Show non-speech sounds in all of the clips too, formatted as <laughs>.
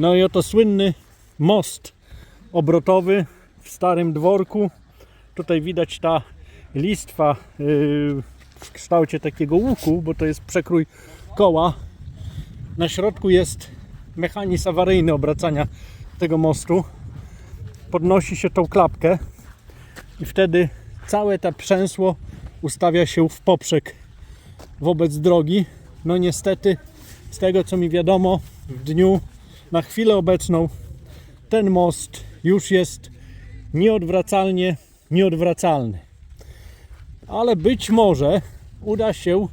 No i oto słynny most obrotowy w starym dworku. Tutaj widać ta listwa yy, w kształcie takiego łuku, bo to jest przekrój koła. Na środku jest mechanizm awaryjny obracania tego mostu. Podnosi się tą klapkę i wtedy całe to przęsło ustawia się w poprzek wobec drogi. No niestety, z tego co mi wiadomo, w dniu na chwilę obecną ten most już jest nieodwracalnie nieodwracalny. Ale być może uda się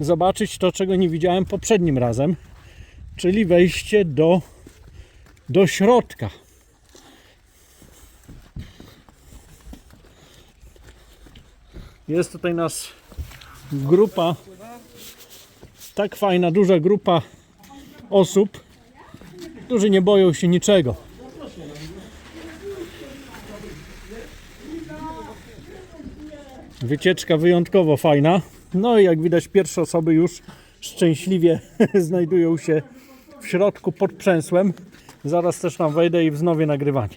zobaczyć to, czego nie widziałem poprzednim razem, czyli wejście do, do środka. Jest tutaj nas grupa, tak fajna, duża grupa osób, którzy nie boją się niczego. Wycieczka wyjątkowo fajna. No i jak widać, pierwsze osoby już szczęśliwie <laughs> znajdują się w środku pod przęsłem. Zaraz też tam wejdę i wznowię nagrywanie.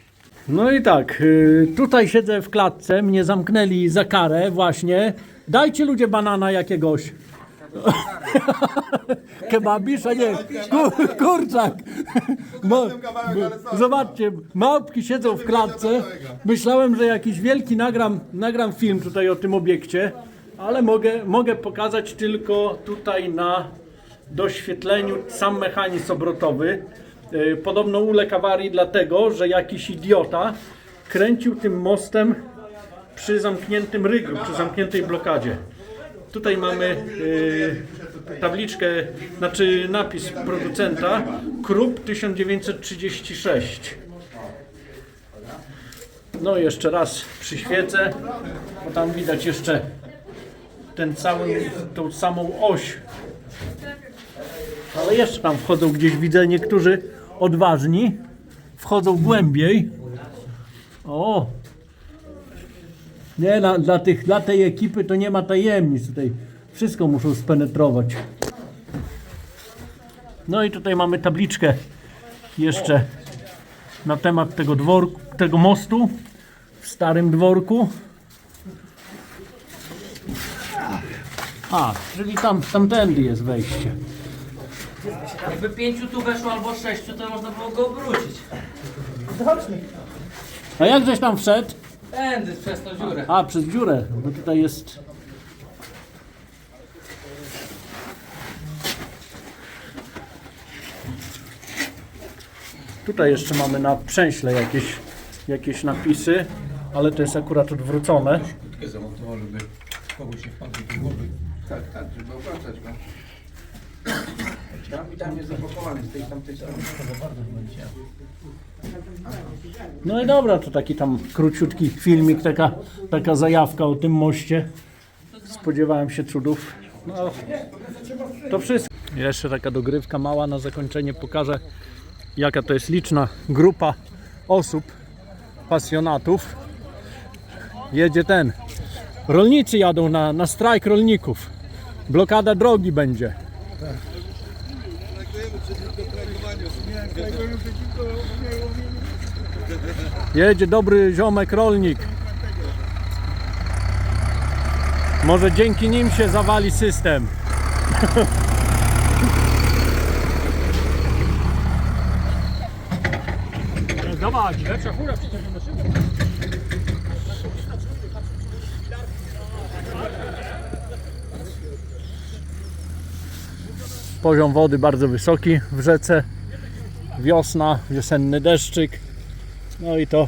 No i tak, y, tutaj siedzę w klatce, mnie zamknęli za karę właśnie. Dajcie ludzie banana jakiegoś. <laughs> Kebabisz, a nie, kur, kurczak. Zobaczcie, małpki siedzą w klatce. Myślałem, że jakiś wielki nagram, nagram film tutaj o tym obiekcie, ale mogę, mogę pokazać tylko tutaj na doświetleniu sam mechanizm obrotowy. Y, Podobno uległ awarii dlatego, że jakiś idiota kręcił tym mostem przy zamkniętym ryglu, przy zamkniętej blokadzie. Tutaj mamy y, tabliczkę, znaczy napis producenta Krupp 1936. No jeszcze raz przyświecę, bo tam widać jeszcze ten cały, tą samą oś. Ale jeszcze tam wchodzą gdzieś, widzę niektórzy odważni, wchodzą głębiej. O, nie, dla, dla, tych, dla tej ekipy to nie ma tajemnic tutaj. Wszystko muszą spenetrować. No i tutaj mamy tabliczkę jeszcze na temat tego dworku, tego mostu w starym dworku. A, czyli tam, tamtędy jest wejście. Jakby pięciu tu weszło albo sześciu, to można było go obrócić. A jak żeś tam wszedł? Tędy przez tą dziurę. A, przez dziurę, bo tutaj jest... Tutaj jeszcze mamy na przęśle jakieś, jakieś napisy, ale to jest akurat odwrócone. Kutkę zamontował, żeby komuś nie wpadł do głowy. Tak, tak, żeby obracać go. Tam i tam jest zapakowany z tej tamtej strony. No i dobra, to taki tam króciutki filmik, taka, taka zajawka o tym moście. Spodziewałem się cudów. No, to wszystko. Jeszcze taka dogrywka mała na zakończenie pokażę, jaka to jest liczna grupa osób, pasjonatów. Jedzie ten. Rolnicy jadą na, na strajk rolników. Blokada drogi będzie. Jedzie dobry ziomek rolnik. Może dzięki nim się zawali system. <laughs> Zobacz, lepsza fura przecież Poziom wody bardzo wysoki w rzece. Wiosna, wiosenny deszczyk. No i to.